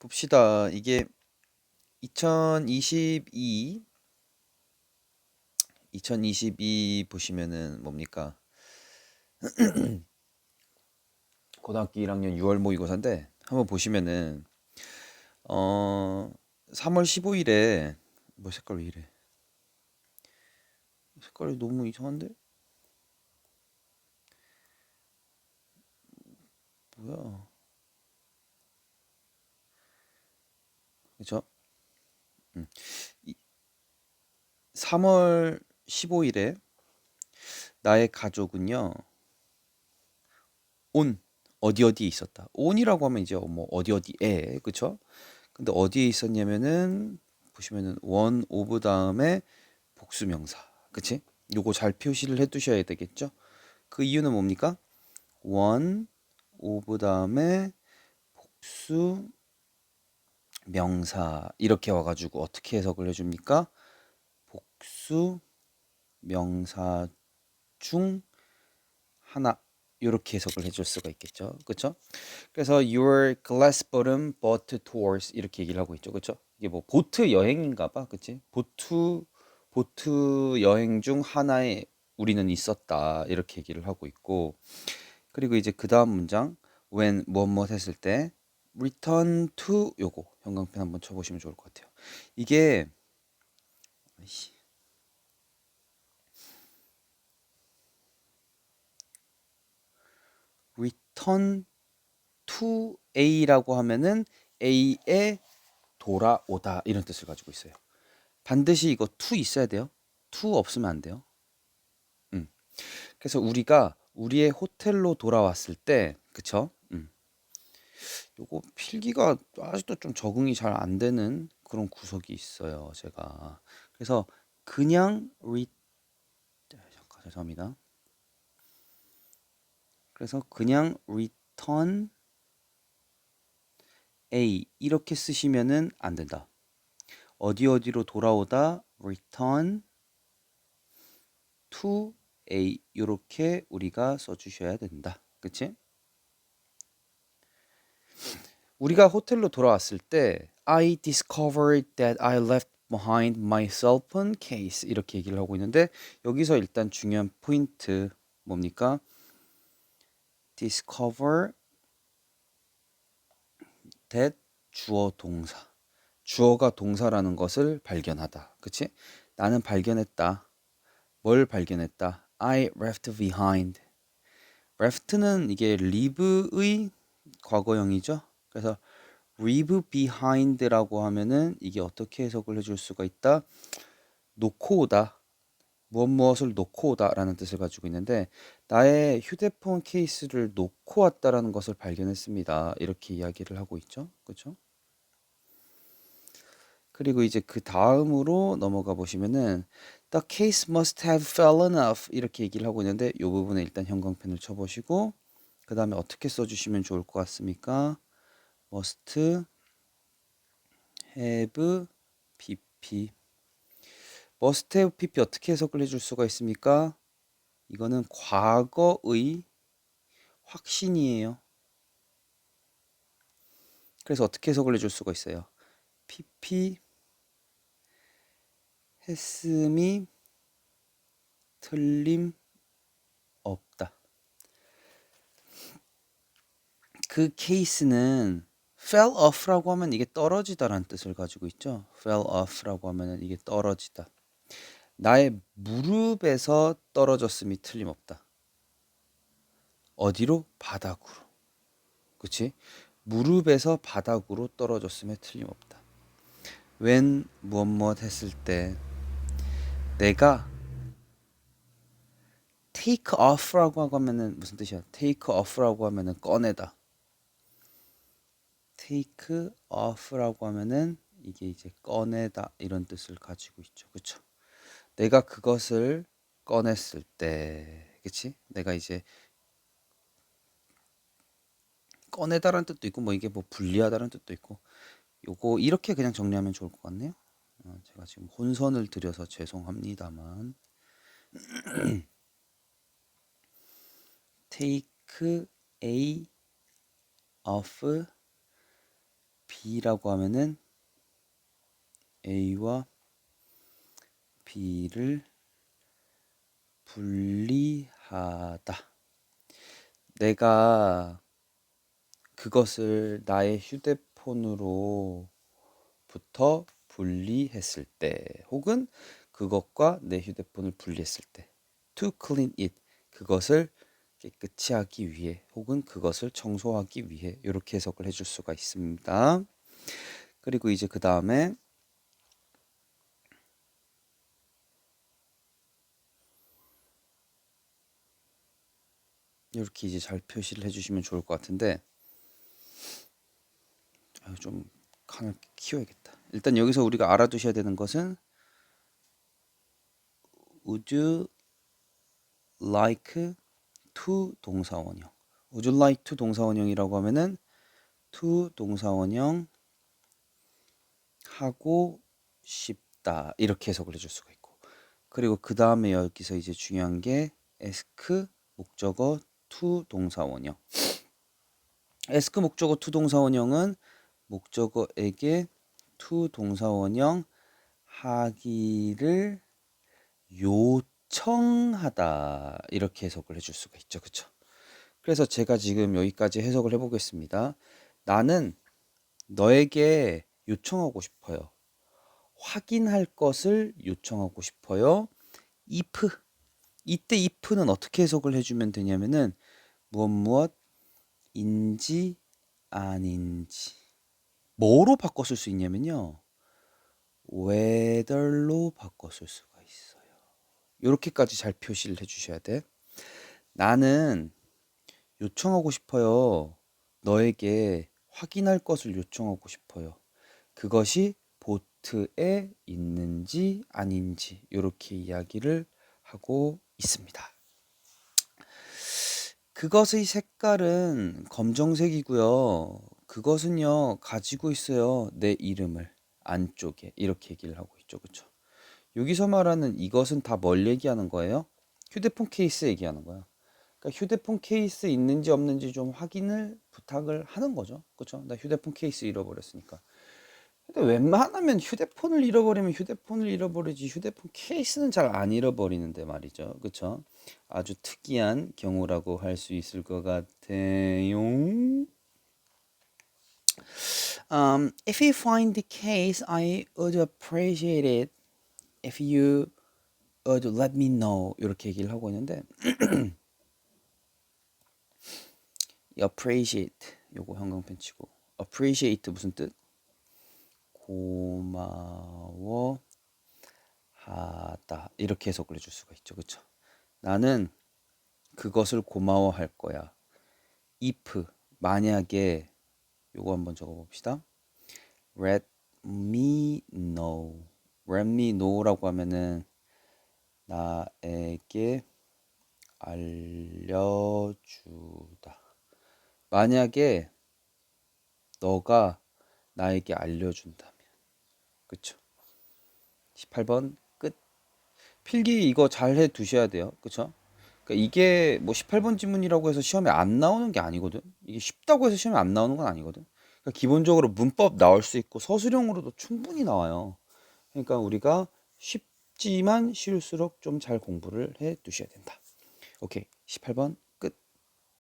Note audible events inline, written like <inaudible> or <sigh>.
봅시다. 이게 2022 2022 보시면은 뭡니까? <clears throat> 고등학교 1학년 6월 모의고사인데 한번 보시면은 어 3월 15일에 뭐 색깔 왜 이래? 색깔이 너무 이상한데? 뭐야? 그죠? 음. 이- 3월 15일에 나의 가족은요, 온, 어디 어디에 있었다. 온이라고 하면 이제 뭐 어디 어디에, 그쵸? 근데 어디에 있었냐면은, 보시면은 원 오브 다음에 복수 명사. 그치? 요거 잘 표시를 해 두셔야 되겠죠? 그 이유는 뭡니까? 원 오브 다음에 복수 명사 이렇게 와가지고 어떻게 해석을 해줍니까? 복수 명사 중 하나 이렇게 해석을 해줄 수가 있겠죠, 그렇죠? 그래서 your glass bottom boat tours 이렇게 얘기를 하고 있죠, 그렇죠? 이게 뭐 보트 여행인가봐, 그렇지? 보트 보트 여행 중 하나에 우리는 있었다 이렇게 얘기를 하고 있고 그리고 이제 그 다음 문장 when 뭐뭐 했을 때 return to 요거 형광펜 한번 쳐보시면 좋을 것 같아요. 이게 return to A라고 하면은 A에 돌아오다 이런 뜻을 가지고 있어요. 반드시 이거 to 있어야 돼요. to 없으면 안 돼요. 음. 그래서 우리가 우리의 호텔로 돌아왔을 때, 그쵸? 음. 요거 필기가 아직도 좀 적응이 잘 안 되는 그런 구석이 있어요, 제가. 그래서 그냥 re 잠깐 죄송합니다. 그래서 그냥 return A 이렇게 쓰시면은 안 된다. 어디 어디로 돌아오다 return to A 이렇게 우리가 써주셔야 된다. 그치? 우리가 호텔로 돌아왔을 때 I discovered that I left behind my cell phone case 이렇게 얘기를 하고 있는데 여기서 일단 중요한 포인트 뭡니까? discover that 주어 동사 주어가 동사라는 것을 발견하다. 그치? 나는 발견했다. 뭘 발견했다? I left behind. left는 이게 leave의 과거형이죠. 그래서 leave behind라고 하면은 이게 어떻게 해석을 해줄 수가 있다? 놓고 오다. 무엇 무엇을 놓고 오다라는 뜻을 가지고 있는데 나의 휴대폰 케이스를 놓고 왔다라는 것을 발견했습니다. 이렇게 이야기를 하고 있죠. 그렇죠? 그리고 이제 그 다음으로 넘어가 보시면은 The case must have fallen off 이렇게 얘기를 하고 있는데 이 부분에 일단 형광펜을 쳐보시고 그 다음에 어떻게 써주시면 좋을 것 같습니까? must have pp must have pp 어떻게 해석을 해줄 수가 있습니까? 이거는 과거의 확신이에요. 그래서 어떻게 해석을 해줄 수가 있어요? pp 했음이 틀림 없다. 그 케이스는 fell off라고 하면 이게 떨어지다라는 뜻을 가지고 있죠. fell off라고 하면 이게 떨어지다. 나의 무릎에서 떨어졌음이 틀림없다. 어디로? 바닥으로. 그치? 무릎에서 바닥으로 떨어졌음에 틀림없다. when 무엇 무엇 했을 때 내가 take off라고 하면은 무슨 뜻이야? take off라고 하면은 꺼내다. Take off라고 하면은 이게 이제 꺼내다 이런 뜻을 가지고 있죠. 그쵸? 내가 그것을 꺼냈을 때, 그치? 내가 이제 꺼내다라는 뜻도 있고, 뭐 이게 뭐 분리하다라는 뜻도 있고, 요거 이렇게 그냥 정리하면 좋을 것 같네요. 어, 제가 지금 혼선을 드려서 죄송합니다만, <clears throat> take a of B라고 하면은 A와 B를 분리하다. 내가 그것을 나의 휴대폰으로부터 분리했을 때 혹은 그것과 내 휴대폰을 분리했을 때 to clean it 그것을 깨끗이 하기 위해 혹은 그것을 청소하기 위해 이렇게 해석을 해줄 수가 있습니다. 그리고 이제 그 다음에 이렇게 이제 잘 표시를 해주시면 좋을 것 같은데 좀 칸을 키워야겠다. 일단 여기서 우리가 알아두셔야 되는 것은 would you like to 동사원형. Would you like to 동사원형이라고 하면은 to 동사원형 하고 싶다. 이렇게 해석을 해줄 수가 있고. 그리고 그 다음에 여기서 이제 중요한 게 ask 목적어 to 동사원형. ask 목적어 to 동사원형은 목적어에게 to 동사원형 하기를 요 청하다 이렇게 해석을 해줄 수가 있죠. 그쵸? 그래서 제가 지금 여기까지 해석을 해보겠습니다. 나는 너에게 요청하고 싶어요. 확인할 것을 요청하고 싶어요. if. 이때 if는 어떻게 해석을 해주면 되냐면은 무엇 무엇 인지 아닌지. 뭐로 쓸수 있냐면요. whether로 수가 있어요 이렇게까지 잘 표시를 해주셔야 돼. 나는 요청하고 싶어요. 너에게 확인할 것을 요청하고 싶어요. 그것이 보트에 있는지 아닌지 이렇게 이야기를 하고 있습니다. 그것의 색깔은 검정색이고요. 그것은요 가지고 있어요. 내 이름을. 안쪽에. 이렇게 얘기를 하고 있죠, 그렇죠? 여기서 말하는 이것은 다 뭘 얘기하는 거예요? 휴대폰 케이스 얘기하는 거야. 그러니까 휴대폰 케이스 있는지 없는지 좀 확인을 부탁을 하는 거죠, 그렇죠? 나 휴대폰 케이스 잃어버렸으니까. 근데 웬만하면 휴대폰을 잃어버리면 휴대폰을 잃어버리지 휴대폰 케이스는 잘 안 잃어버리는데 말이죠. 그쵸? 아주 특이한 경우라고 할 수 있을 것 같아요. Um, if you find the case, I would appreciate it if you would let me know. 이렇게 얘기를 하고 있는데 <clears throat> appreciate 요거 형광펜 치고. Appreciate 무슨 뜻? 고마워 하다. 이렇게 해석을 해줄 수가 있죠. 그쵸? 나는 그것을 고마워할 거야. If 만약에 요거 한번 적어 봅시다. Let me know let me know라고 하면은 나에게 알려주다. 만약에 너가 나에게 알려준다면. 그쵸? 18번 끝. 필기 이거 잘 해 두셔야 돼요. 그쵸? 그러니까 이게 뭐 18번 지문이라고 해서 시험에 안 나오는 게 아니거든? 이게 쉽다고 해서 시험에 안 나오는 건 아니거든? 그러니까 기본적으로 문법 나올 수 있고 서술형으로도 충분히 나와요 그러니까 우리가 쉽지만 쉬울수록 좀 잘 공부를 해 두셔야 된다. 오케이. 18번